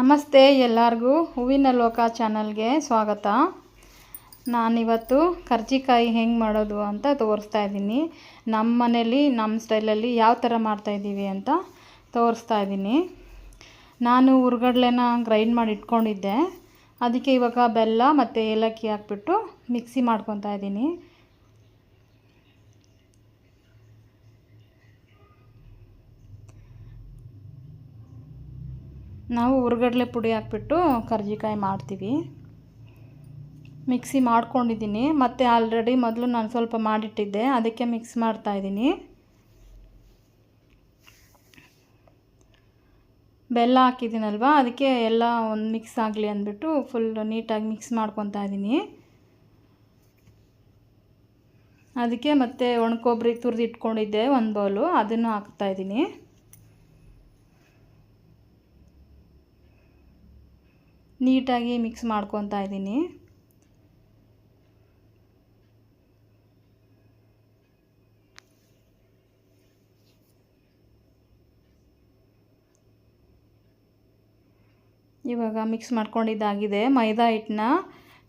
ನಮಸ್ತೆ ಎಲ್ಲರಿಗೂ ಹೂವಿನ ಲೋಕ ಚಾನಲ್ಗೆ ಸ್ವಾಗತ. ನಾನಿವತ್ತು ಕರ್ಜಿಕಾಯಿ ಹೆಂಗೆ ಮಾಡೋದು ಅಂತ ತೋರಿಸ್ತಾ ಇದ್ದೀನಿ. ನಮ್ಮ ಮನೇಲಿ ನಮ್ಮ ಸ್ಟೈಲಲ್ಲಿ ಯಾವ ಥರ ಮಾಡ್ತಾಯಿದ್ದೀವಿ ಅಂತ ತೋರಿಸ್ತಾ ಇದ್ದೀನಿ. ನಾನು ಹುರ್ಗಡ್ಲೆನ ಗ್ರೈಂಡ್ ಮಾಡಿ ಇಟ್ಕೊಂಡಿದ್ದೆ. ಅದಕ್ಕೆ ಇವಾಗ ಬೆಲ್ಲ ಮತ್ತು ಏಲಕ್ಕಿ ಹಾಕ್ಬಿಟ್ಟು ಮಿಕ್ಸಿ ಮಾಡ್ಕೊತಾ ಇದ್ದೀನಿ. ನಾವು ಹುರ್ಗಡ್ಲೆ ಪುಡಿ ಹಾಕ್ಬಿಟ್ಟು ಕರ್ಜಿಕಾಯಿ ಮಾಡ್ತೀವಿ. ಮಿಕ್ಸಿ ಮಾಡ್ಕೊಂಡಿದ್ದೀನಿ. ಮತ್ತು ಆಲ್ರೆಡಿ ಮೊದಲು ನಾನು ಸ್ವಲ್ಪ ಮಾಡಿಟ್ಟಿದ್ದೆ. ಅದಕ್ಕೆ ಮಿಕ್ಸ್ ಮಾಡ್ತಾಯಿದ್ದೀನಿ ಬೆಲ್ಲ ಹಾಕಿದ್ದೀನಲ್ವ? ಅದಕ್ಕೆ ಎಲ್ಲ ಒಂದು ಮಿಕ್ಸ್ ಆಗಲಿ ಅಂದ್ಬಿಟ್ಟು ಫುಲ್ ನೀಟಾಗಿ ಮಿಕ್ಸ್ ಮಾಡ್ಕೊತಾ ಇದ್ದೀನಿ. ಅದಕ್ಕೆ ಮತ್ತೆ ಒಣಕೊಬ್ಬರಿ ತುರಿದಿಟ್ಕೊಂಡಿದ್ದೆ ಒಂದು ಬೌಲು ಅದನ್ನು ಹಾಕ್ತಾಯಿದ್ದೀನಿ ನೀಟಾಗಿ ಮಿಕ್ಸ್ ಮಾಡ್ಕೊತಾ ಇದ್ದೀನಿ. ಇವಾಗ ಮಿಕ್ಸ್ ಮಾಡ್ಕೊಂಡಿದ್ದಾಗಿದೆ ಮೈದಾ ಹಿಟ್ಟನ್ನ.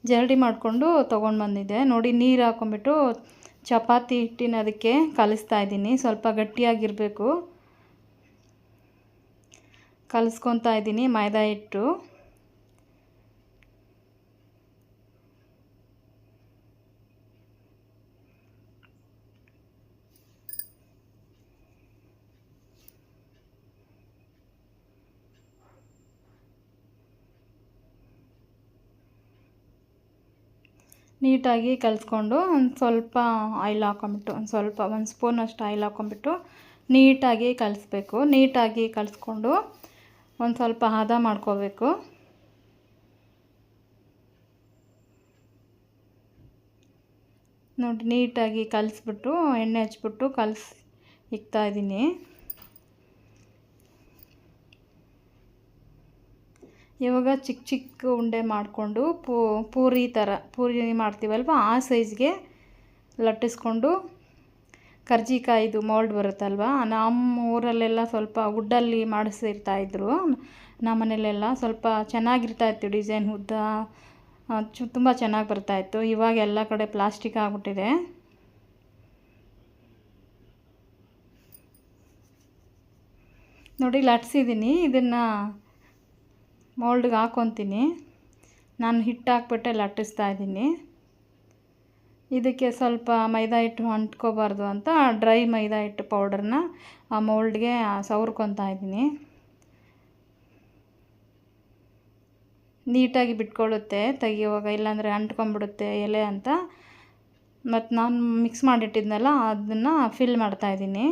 ಜರಡಿ ಮಾಡಿಕೊಂಡು ತೊಗೊಂಡು ಬಂದಿದ್ದೆ ನೋಡಿ, ನೀರು ಹಾಕ್ಕೊಂಬಿಟ್ಟು ಚಪಾತಿ ಹಿಟ್ಟಿನ ಅದಕ್ಕೆ ಕಲಿಸ್ತಾ ಇದ್ದೀನಿ. ಸ್ವಲ್ಪ ಗಟ್ಟಿಯಾಗಿರಬೇಕು. ಕಲಿಸ್ಕೊತಾ ಇದ್ದೀನಿ ಮೈದಾ ಹಿಟ್ಟು. ನೀಟಾಗಿ ಕಲಿಸ್ಕೊಂಡು ಒಂದು ಸ್ವಲ್ಪ ಆಯಿಲ್ ಹಾಕೊಂಬಿಟ್ಟು ಒಂದು ಸ್ವಲ್ಪ ಒಂದು ಸ್ಪೂನಷ್ಟು ಆಯಿಲ್ ಹಾಕೊಂಬಿಟ್ಟು ನೀಟಾಗಿ ಕಲಿಸ್ಬೇಕು. ನೀಟಾಗಿ ಕಲಿಸ್ಕೊಂಡು ಒಂದು ಸ್ವಲ್ಪ ಹದ ಮಾಡ್ಕೋಬೇಕು. ನೋಡಿ, ನೀಟಾಗಿ ಕಲಿಸ್ಬಿಟ್ಟು, ಎಣ್ಣೆ ಹಚ್ಬಿಟ್ಟು ಕಲಿಸಿ ಇಕ್ತಾಯಿದ್ದೀನಿ ಇವಾಗ ಚಿಕ್ಕ ಚಿಕ್ಕ ಉಂಡೆ ಮಾಡಿಕೊಂಡು ಪೂರಿ ಥರ, ಪೂರಿ ಮಾಡ್ತೀವಲ್ವ, ಆ ಸೈಜ್ಗೆ ಲಟ್ಟಿಸ್ಕೊಂಡು ಕರ್ಜಿಕಾಯಿದು ಮೋಲ್ಡ್ ಬರುತ್ತಲ್ವ, ನಮ್ಮ ಊರಲ್ಲೆಲ್ಲ ಸ್ವಲ್ಪ ವುಡ್ಡಲ್ಲಿ ಮಾಡಿಸಿರ್ತಾಯಿದ್ರು ನಮ್ಮ ಮನೇಲೆಲ್ಲ ಸ್ವಲ್ಪ ಚೆನ್ನಾಗಿರ್ತಾಯಿತ್ತು ಡಿಸೈನ್ ಉದ್ದ ಚು, ತುಂಬ ಚೆನ್ನಾಗಿ ಬರ್ತಾಯಿತ್ತು ಇವಾಗ ಎಲ್ಲ ಕಡೆ ಪ್ಲಾಸ್ಟಿಕ್ ಆಗಿಬಿಟ್ಟಿದೆ. ನೋಡಿ ಲಟ್ಸಿದ್ದೀನಿ ಇದನ್ನು ಮೋಲ್ಡ್ಗೆ ಹಾಕ್ಕೊತೀನಿ ನಾನು ಹಿಟ್ಟು ಹಾಕ್ಬಿಟ್ಟೆ, ಲಟ್ಟಿಸ್ತಾ ಇದ್ದೀನಿ. ಇದಕ್ಕೆ ಸ್ವಲ್ಪ ಮೈದಾ ಹಿಟ್ಟು ಅಂಟ್ಕೋಬಾರ್ದು ಅಂತ, ಡ್ರೈ ಮೈದಾ ಹಿಟ್ಟು ಪೌಡರ್ನ ಆ ಮೋಲ್ಡ್ಗೆ ಸವರ್ಕೊತಾ ಇದ್ದೀನಿ. ನೀಟಾಗಿ ಬಿಟ್ಕೊಳ್ಳುತ್ತೆ, ತೆಗಿಯುವಾಗ ಇಲ್ಲಾಂದರೆ ಅಂಟ್ಕೊಂಬಿಡುತ್ತೆ ಎಲೆ ಅಂತ. ಮತ್ತು ನಾನು ಮಿಕ್ಸ್ ಮಾಡಿಟ್ಟಿದ್ನಲ್ಲ, ಅದನ್ನು ಫಿಲ್ ಮಾಡ್ತಾಯಿದ್ದೀನಿ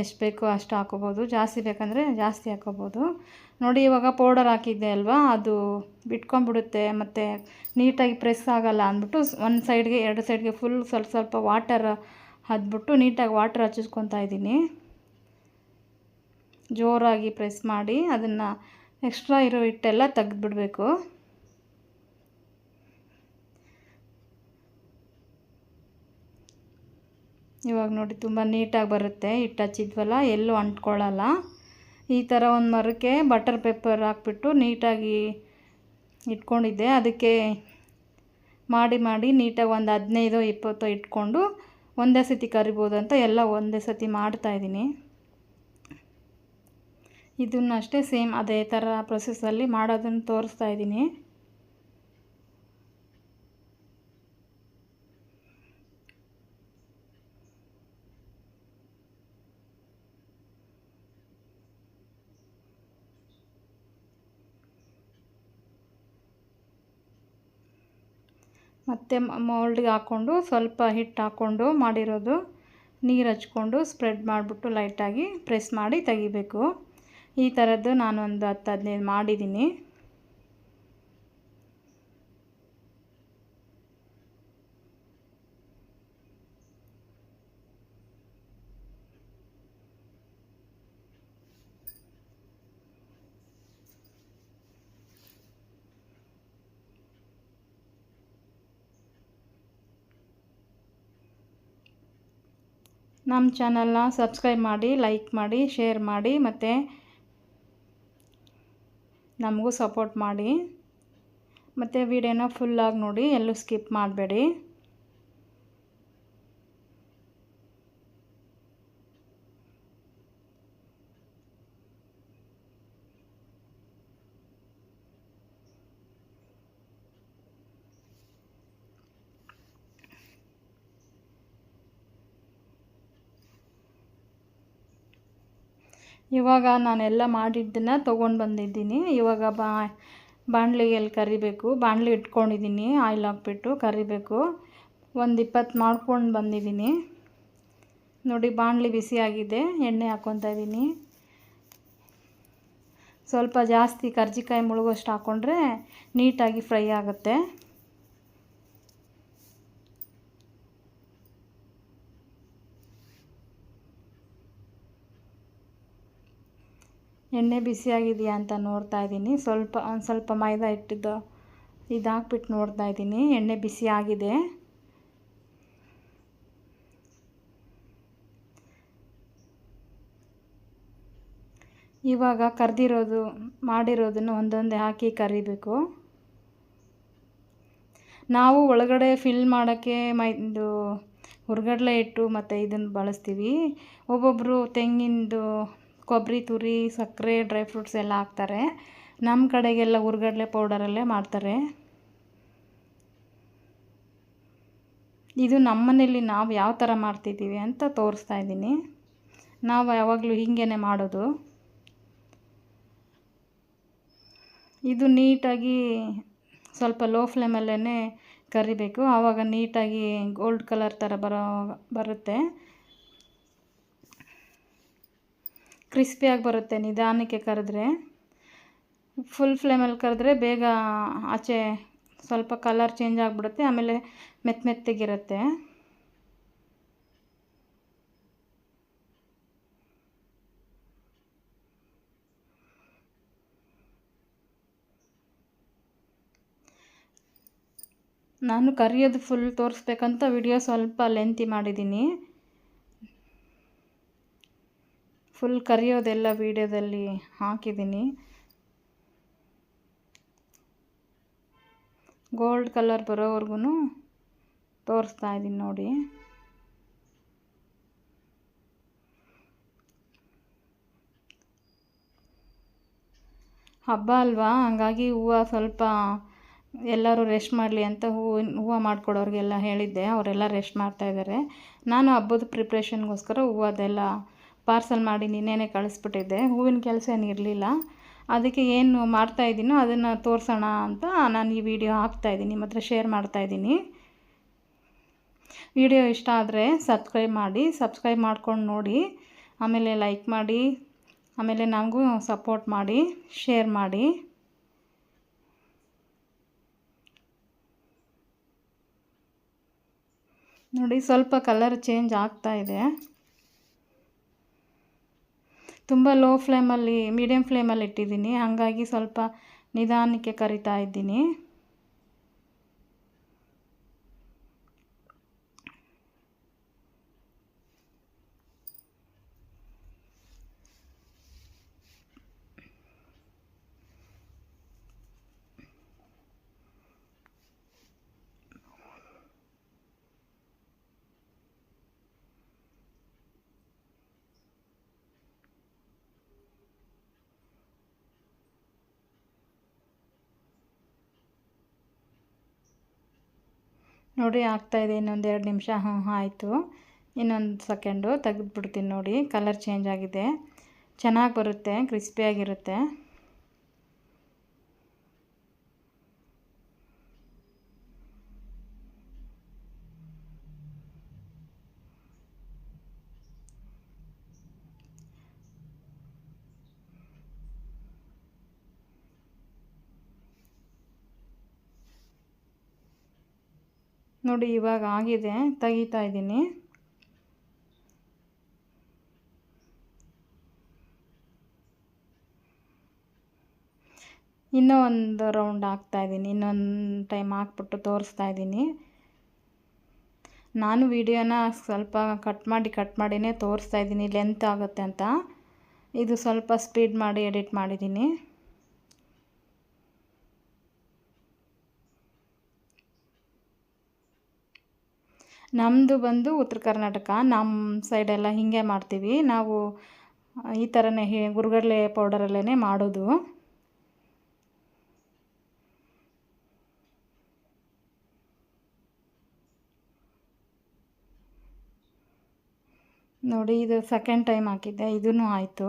ಎಷ್ಟು ಬೇಕೋ ಅಷ್ಟು ಹಾಕೋಬೋದು. ಜಾಸ್ತಿ ಬೇಕಂದರೆ ಜಾಸ್ತಿ ಹಾಕೋಬೋದು. ನೋಡಿ, ಇವಾಗ ಪೌಡರ್ ಹಾಕಿದ್ದೆ ಅಲ್ವಾ? ಅದು ಬಿಟ್ಕೊಂಡ್ಬಿಡುತ್ತೆ. ಮತ್ತು ನೀಟಾಗಿ ಪ್ರೆಸ್ ಆಗೋಲ್ಲ ಅಂದ್ಬಿಟ್ಟು ಒಂದು ಸೈಡ್ಗೆ ಎರಡು ಸೈಡ್ಗೆ ಫುಲ್ ಸ್ವಲ್ಪ ಸ್ವಲ್ಪ ವಾಟರ್ ಹದ್ಬಿಟ್ಟು ನೀಟಾಗಿ ವಾಟರ್ ಹಚ್ಚಿಸ್ಕೊತಾ ಇದ್ದೀನಿ. ಜೋರಾಗಿ ಪ್ರೆಸ್ ಮಾಡಿ ಅದನ್ನು ಎಕ್ಸ್ಟ್ರಾ ಇರೋ ಹಿಟ್ಟೆಲ್ಲ ತೆಗೆದ್ಬಿಡ್ಬೇಕು. ಇವಾಗ ನೋಡಿ ತುಂಬ ನೀಟಾಗಿ ಬರುತ್ತೆ. ಹಿಟ್ಟು ಹಚ್ಚಿದ್ವಲ್ಲ, ಎಲ್ಲೂ ಅಂಟ್ಕೊಳ್ಳಲ್ಲ. ಈ ಥರ ಒಂದು ಮರಕ್ಕೆ ಬಟರ್ ಪೇಪರ್ ಹಾಕ್ಬಿಟ್ಟು ನೀಟಾಗಿ ಇಟ್ಕೊಂಡಿದ್ದೆ. ಅದಕ್ಕೆ ಮಾಡಿ ಮಾಡಿ ನೀಟಾಗಿ ಒಂದು ಹದಿನೈದು, ಇಪ್ಪತ್ತು ಇಟ್ಕೊಂಡು ಒಂದೇ ಸತಿ ಕರಿಬೋದು ಅಂತ ಎಲ್ಲ ಒಂದೇ ಸತಿ ಮಾಡ್ತಾಯಿದ್ದೀನಿ ಇದನ್ನು ಅಷ್ಟೇ ಸೇಮ್ ಅದೇ ಥರ ಪ್ರೊಸೆಸ್ಸಲ್ಲಿ ಮಾಡೋದನ್ನು ತೋರಿಸ್ತಾ ಇದ್ದೀನಿ. ಮತ್ತು ಮೋಲ್ಡ್ಗೆ ಹಾಕ್ಕೊಂಡು ಸ್ವಲ್ಪ ಹಿಟ್ಟು ಹಾಕ್ಕೊಂಡು ಮಾಡಿರೋದು ನೀರು ಹಚ್ಕೊಂಡು ಸ್ಪ್ರೆಡ್ ಮಾಡಿಬಿಟ್ಟು ಲೈಟಾಗಿ ಪ್ರೆಸ್ ಮಾಡಿ ತೆಗಿಬೇಕು. ಈ ಥರದ್ದು ನಾನೊಂದು ಹತ್ತು ಹದಿನೈದು ಮಾಡಿದ್ದೀನಿ ನಮ್ಮ ಚಾನಲ್ನ ಸಬ್ಸ್ಕ್ರೈಬ್ ಮಾಡಿ, ಲೈಕ್ ಮಾಡಿ, ಶೇರ್ ಮಾಡಿ ಮತ್ತು ನಮಗೂ ಸಪೋರ್ಟ್ ಮಾಡಿ. ಮತ್ತು ವಿಡಿಯೋನ ಫುಲ್ಲಾಗಿ ನೋಡಿ, ಎಲ್ಲೂ ಸ್ಕಿಪ್ ಮಾಡಬೇಡಿ. ಇವಾಗ ನಾನೆಲ್ಲ ಮಾಡಿದ್ದನ್ನು ತೊಗೊಂಡು ಬಂದಿದ್ದೀನಿ. ಇವಾಗ ಬಾ ಬಾಣಲಿಗೆಲ್ಲಿ ಕರಿಬೇಕು. ಬಾಣಲಿ ಇಟ್ಕೊಂಡಿದ್ದೀನಿ ಆಯಿಲ್ ಹಾಕ್ಬಿಟ್ಟು ಕರಿಬೇಕು. ಒಂದು ಇಪ್ಪತ್ತು ಮಾಡ್ಕೊಂಡು ಬಂದಿದ್ದೀನಿ ನೋಡಿ, ಬಾಣಲಿ ಬಿಸಿಯಾಗಿದೆ ಎಣ್ಣೆ ಹಾಕ್ಕೊತಾ ಇದ್ದೀನಿ ಸ್ವಲ್ಪ ಜಾಸ್ತಿ ಕರ್ಜಿಕಾಯಿ ಮುಳುಗೋಷ್ಟು ಹಾಕ್ಕೊಂಡ್ರೆ ನೀಟಾಗಿ ಫ್ರೈ ಆಗುತ್ತೆ. ಎಣ್ಣೆ ಬಿಸಿಯಾಗಿದೆಯಾ ಅಂತ ನೋಡ್ತಾ ಇದ್ದೀನಿ. ಸ್ವಲ್ಪ, ಒಂದು ಸ್ವಲ್ಪ ಮೈದಾ ಹಿಟ್ಟಿದ್ದು ಇದಾಕ್ಬಿಟ್ಟು ನೋಡ್ತಾ ಇದ್ದೀನಿ. ಎಣ್ಣೆ ಬಿಸಿ ಆಗಿದೆ ಇವಾಗ ಕರೆದಿರೋದು, ಮಾಡಿರೋದನ್ನು ಒಂದೊಂದೇ ಹಾಕಿ ಕರಿಬೇಕು. ನಾವು ಒಳಗಡೆ ಫಿಲ್ ಮಾಡೋಕ್ಕೆ ಮೈ, ಇದು ಹುರ್ಗಡ್ಲೆ ಇಟ್ಟು ಮತ್ತು ಇದನ್ನು ಬಳಸ್ತೀವಿ. ಒಬ್ಬೊಬ್ಬರು ತೆಂಗಿನದು ಕೊಬ್ಬರಿ, ತುರಿ, ಸಕ್ಕರೆ ಡ್ರೈ ಫ್ರೂಟ್ಸ್ ಎಲ್ಲ ಹಾಕ್ತಾರೆ. ನಮ್ಮ ಕಡೆಗೆಲ್ಲ ಹುರ್ಗಡ್ಲೆ ಪೌಡರಲ್ಲೇ ಮಾಡ್ತಾರೆ. ಇದು ನಮ್ಮ ಮನೇಲಿ ನಾವು ಯಾವ ಥರ ಮಾಡ್ತಿದ್ದೀವಿ ಅಂತ ತೋರಿಸ್ತಾ ಇದ್ದೀನಿ. ನಾವು ಯಾವಾಗಲೂ ಹೀಗೇ ಮಾಡೋದು. ಇದು ನೀಟಾಗಿ ಸ್ವಲ್ಪ ಲೋ ಫ್ಲೇಮಲ್ಲೇ ಕರಿಬೇಕು. ಆವಾಗ ನೀಟಾಗಿ ಗೋಲ್ಡ್ ಕಲರ್ ಥರ ಬರೋ ಬರುತ್ತೆ. ಕ್ರಿಸ್ಪಿಯಾಗಿ ಬರುತ್ತೆ ನಿಧಾನಕ್ಕೆ ಕರೆದ್ರೆ. ಫುಲ್ ಫ್ಲೇಮಲ್ಲಿ ಕರೆದ್ರೆ ಬೇಗ ಆಚೆ ಸ್ವಲ್ಪ ಕಲರ್ ಚೇಂಜ್ ಆಗಿಬಿಡುತ್ತೆ, ಆಮೇಲೆ ಮೆತ್ತ ಮೆತ್ತಗಿರುತ್ತೆ. ನಾನು ಕರಿಯೋದು ಫುಲ್ ತೋರಿಸ್ಬೇಕಂತ ವಿಡಿಯೋ ಸ್ವಲ್ಪ ಲೆಂತಿ ಮಾಡಿದ್ದೀನಿ. ಫುಲ್ ಕರಿಯೋದೆಲ್ಲ ವೀಡಿಯೋದಲ್ಲಿ ಹಾಕಿದ್ದೀನಿ. ಗೋಲ್ಡ್ ಕಲರ್ ಬರೋವರೆಗೂ ತೋರಿಸ್ತಾ ಇದ್ದೀನಿ ನೋಡಿ. ಹಬ್ಬ ಅಲ್ವಾ? ಹಂಗಾಗಿ ಹೂವು ಸ್ವಲ್ಪ ಎಲ್ಲರೂ ರೆಸ್ಟ್ ಮಾಡಲಿ ಅಂತ ಹೂವಿನ ಹೂವು ಮಾಡಿಕೊಡೋರಿಗೆಲ್ಲ ಹೇಳಿದ್ದೆ. ಅವರೆಲ್ಲ ರೆಸ್ಟ್ ಮಾಡ್ತಾಯಿದ್ದಾರೆ ನಾನು ಹಬ್ಬದ ಪ್ರಿಪ್ರೇಷನ್ಗೋಸ್ಕರ ಹೂವು ಅದೆಲ್ಲ ಪಾರ್ಸಲ್ ಮಾಡಿ ನಿನ್ನೆನೇ ಕಳಿಸ್ಬಿಟ್ಟಿದ್ದೆ. ಹೂವಿನ ಕೆಲಸ ಏನು ಇರಲಿಲ್ಲ. ಅದಕ್ಕೆ ಏನು ಮಾಡ್ತಾಯಿದ್ದೀನೋ ಅದನ್ನು ತೋರಿಸೋಣ ಅಂತ ನಾನು ಈ ವಿಡಿಯೋ ಹಾಕ್ತಾಯಿದ್ದೀನಿ ನಿಮ್ಮ ಹತ್ರ ಶೇರ್ ಮಾಡ್ತಾಯಿದ್ದೀನಿ ವಿಡಿಯೋ ಇಷ್ಟ ಆದರೆ ಸಬ್ಸ್ಕ್ರೈಬ್ ಮಾಡಿ ಸಬ್ಸ್ಕ್ರೈಬ್ ಮಾಡ್ಕೊಂಡು ನೋಡಿ. ಆಮೇಲೆ ಲೈಕ್ ಮಾಡಿ, ಆಮೇಲೆ ನಮಗೂ ಸಪೋರ್ಟ್ ಮಾಡಿ ಶೇರ್ ಮಾಡಿ. ನೋಡಿ ಸ್ವಲ್ಪ ಕಲರ್ ಚೇಂಜ್ ಆಗ್ತಾ ಇದೆ. ತುಂಬ ಲೋ ಫ್ಲೇಮಲ್ಲಿ ಮೀಡಿಯಮ್ ಫ್ಲೇಮಲ್ಲಿ ಇಟ್ಟಿದ್ದೀನಿ. ಹಾಗಾಗಿ ಸ್ವಲ್ಪ ನಿಧಾನಕ್ಕೆ ಕರಿತಾ ಇದ್ದೀನಿ. ನೋಡಿ ಆಗ್ತಾಯಿದೆ ಇನ್ನೊಂದು ಎರಡು ನಿಮಿಷ. ಹ್ಞೂ ಆಯಿತು. ಇನ್ನೊಂದು ಸೆಕೆಂಡು ತೆಗೆದ್ಬಿಡ್ತೀನಿ ನೋಡಿ. ಕಲರ್ ಚೇಂಜ್ ಆಗಿದೆ. ಚೆನ್ನಾಗಿ ಬರುತ್ತೆ ಕ್ರಿಸ್ಪಿಯಾಗಿರುತ್ತೆ ನೋಡಿ, ಇವಾಗ ಆಗಿದೆ. ತೆಗಿತಾ ಇದ್ದೀನಿ. ಇನ್ನೂ ಒಂದು ರೌಂಡ್ ಹಾಕ್ತಾಯಿದ್ದೀನಿ ಇನ್ನೊಂದು ಟೈಮ್ ಹಾಕ್ಬಿಟ್ಟು ತೋರಿಸ್ತಾ ಇದ್ದೀನಿ. ನಾನು ವಿಡಿಯೋನ ಸ್ವಲ್ಪ ಕಟ್ ಮಾಡಿ, ಕಟ್ ಮಾಡಿನೇ ತೋರಿಸ್ತಾ ಇದ್ದೀನಿ. ಲೆಂತ್ ಆಗುತ್ತೆ ಅಂತ. ಇದು ಸ್ವಲ್ಪ ಸ್ಪೀಡ್ ಮಾಡಿ, ಎಡಿಟ್ ಮಾಡಿದ್ದೀನಿ. ನಮ್ಮದು ಬಂದು ಉತ್ತರ ಕರ್ನಾಟಕ. ನಮ್ಮ ಸೈಡೆಲ್ಲ ಹೀಗೆ ಮಾಡ್ತೀವಿ. ನಾವು ಈ ಥರನೇ ಹೇ, ಗುರುಗಡಲೆ ಪೌಡರಲ್ಲೇ ಮಾಡೋದು. ನೋಡಿ, ಇದು ಸೆಕೆಂಡ್ ಟೈಮ್ ಹಾಕಿದ್ದೆ. ಇದೂ ಆಯಿತು.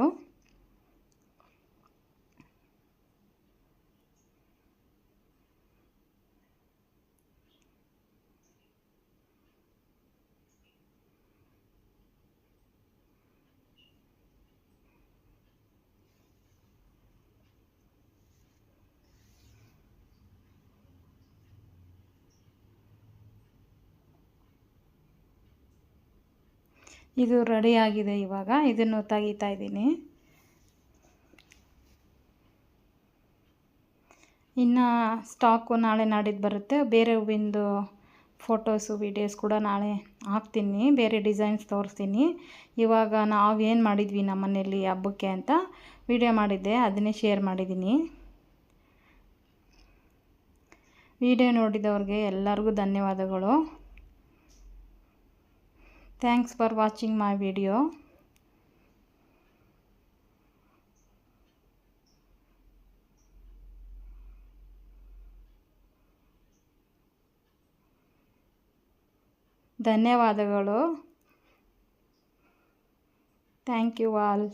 ಇದು ರೆಡಿಯಾಗಿದೆ ಇವಾಗ. ಇದನ್ನು ತೆಗಿತಾ ಇದ್ದೀನಿ. ಇನ್ನು ಸ್ಟಾಕು ನಾಳೆ ನಾಡಿದ್ದು ಬರುತ್ತೆ. ಬೇರೆ ಹೂವಿಂದು ಫೋಟೋಸು ವೀಡಿಯೋಸ್ ಕೂಡ ನಾಳೆ ಹಾಕ್ತೀನಿ. ಬೇರೆ ಡಿಸೈನ್ಸ್ ತೋರಿಸ್ತೀನಿ. ಇವಾಗ ನಾವು ಏನು ಮಾಡಿದ್ವಿ ನಮ್ಮ ಮನೆಯಲ್ಲಿ ಹಬ್ಬಕ್ಕೆ ಅಂತ ವಿಡಿಯೋ ಮಾಡಿದ್ದೆ. ಅದನ್ನೇ ಶೇರ್ ಮಾಡಿದ್ದೀನಿ. ವಿಡಿಯೋ ನೋಡಿದವ್ರಿಗೆ ಎಲ್ಲರಿಗೂ ಧನ್ಯವಾದಗಳು. thanks for watching my video ಧನ್ಯವಾದಗಳು ಥ್ಯಾಂಕ್ ಯು ಆಲ್